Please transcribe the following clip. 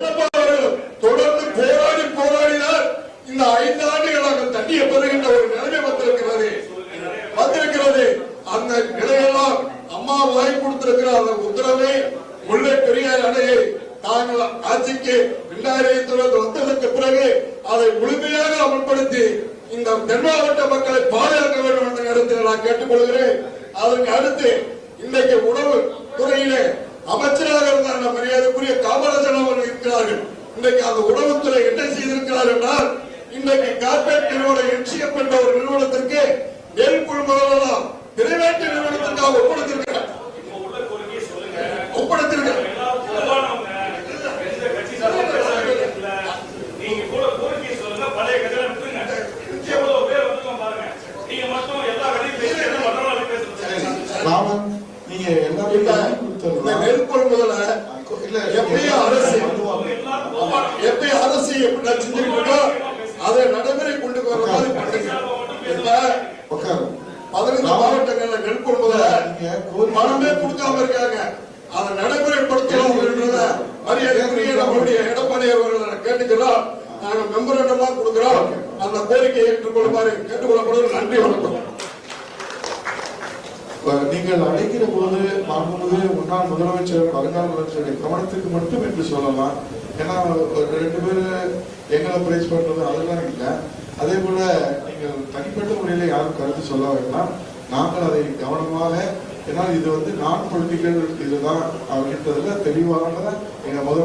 தொடர்ந்து போராடி போராடினால் இந்த ஐந்து ஆண்டுகளாக தண்ணியை பெறுகின்ற ஒரு நிலைமை வந்திருக்கிறது. வந்திருக்கிறது. அந்த நிலையெல்லாம் அம்மா வாய் கொடுத்திருக்கிற அந்த உத்தரவை முல்லை பெரியார் அணையை தாங்கள் ஆட்சிக்கு இரண்டாயிரத்தி வந்ததற்கு பிறகு அதை முழுமையாக அமல்படுத்தி இந்த தென் மாவட்ட மக்களை பாதுகாக்க வேண்டும் என்ற நேரத்தில் நான் கேட்டுக்கொள்கிறேன். அதற்கு அடுத்து இன்றைக்கு உணவு துறையிலே அவர்கள் இருக்கிறார்கள் இன்றைக்கு அந்த உணவுத்துறை என்ன செய்திருக்கிறார் என்றால் இன்றைக்கு கார்பரேட் நிறுவனம் என்சிஎம் என்ற ஒரு நிறுவனத்திற்கு நெல் கொள்முதலாம் நிறைவேற்று நிறுவனத்திற்காக ஒப்படைத்திருக்கிறார். இப்போ உள்ள கோரிக்கையை சொல்லுங்க ஒப்படைத்திருக்கிறார் நீங்க கூட எப்படி அரசு எப்படி செஞ்சிருக்கோ அதை நடைமுறை கொண்டு வர மாதிரி பண்ணுங்க பதினைந்து மாவட்டங்கள்ல நெல் கொள்முதல நீங்க கோரிக்கை- பணமே கொடுக்காம இருக்காங்க. அதை நடைமுறைப்படுத்தலாம் அப்படின்றத மரியாதைக்குரிய நம்மளுடைய எடப்பாடி அவர்களை நான் கேட்டுக்கிறோம் நாங்க மெமரண்டமா கொடுக்கிறோம். அந்த கோரிக்கையை ஏற்றுக்கொள்ளுமாறு கேட்டுக்கொள்ளப்படுவது நன்றி வணக்கம். நீங்கள் அழைக்கிற போது மாண்புமிகு முன்னாள் முதலமைச்சர் வருங்கால முதலமைச்சருடைய கவனத்துக்கு மட்டும் என்று சொல்லலாம். ஏன்னா ஒரு ரெண்டு பேரு எங்களை பிரைஸ் பண்றது அதெல்லாம் இல்லை. அதே போல நீங்கள் தனிப்பட்ட முறையில யாரும் கருத்து சொல்ல வேண்டாம். நாங்கள் அதை கவனமாக ஏன்னா இது வந்து நான் பொலிட்டிக்கல் இதுதான். அப்படின்றதுல தெளிவான எங்க முதலமைச்சர்